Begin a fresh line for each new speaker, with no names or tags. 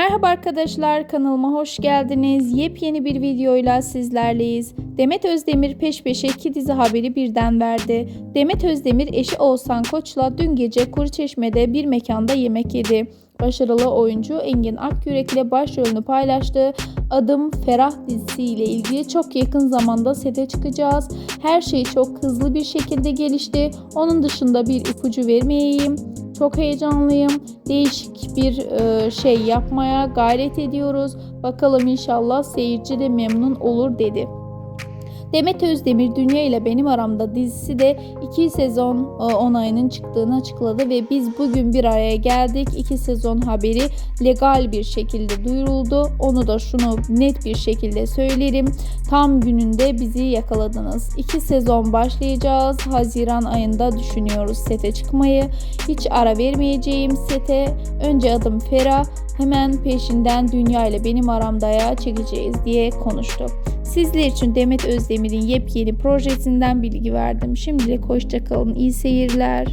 Merhaba arkadaşlar kanalıma hoş geldiniz. Yepyeni bir videoyla sizlerleyiz. Demet Özdemir peş peşe iki dizi haberi birden verdi. Demet Özdemir eşi Oğuzhan Koç'la dün gece Kuruçeşme'de bir mekanda yemek yedi. Başarılı oyuncu Engin Akyürek ile başrolünü paylaştığı Adım Ferah dizisiyle ilgili çok yakın zamanda sete çıkacağız. Her şey çok hızlı bir şekilde gelişti. Onun dışında bir ipucu vermeyeyim. Çok heyecanlıyım. Değişik bir e, şey yapmaya gayret ediyoruz. Bakalım inşallah seyirci de memnun olur dedi. Demet Özdemir Dünya ile Benim Aramda dizisi de 2 sezon e, onayının çıktığını açıkladı ve biz bugün bir araya geldik. 2 sezon haberi legal bir şekilde duyuruldu. Onu da şunu net bir şekilde söylerim. Tam gününde bizi yakaladınız. 2 sezon başlayacağız. Haziran ayında düşünüyoruz sete çıkmayı. Hiç ara vermeyeceğim sete. Önce adım Fera, hemen peşinden Dünya ile Benim Aramda'ya çekeceğiz diye konuştu. Sizler için Demet Özdemir'in yepyeni projesinden bilgi verdim. Şimdilik hoşçakalın. İyi seyirler.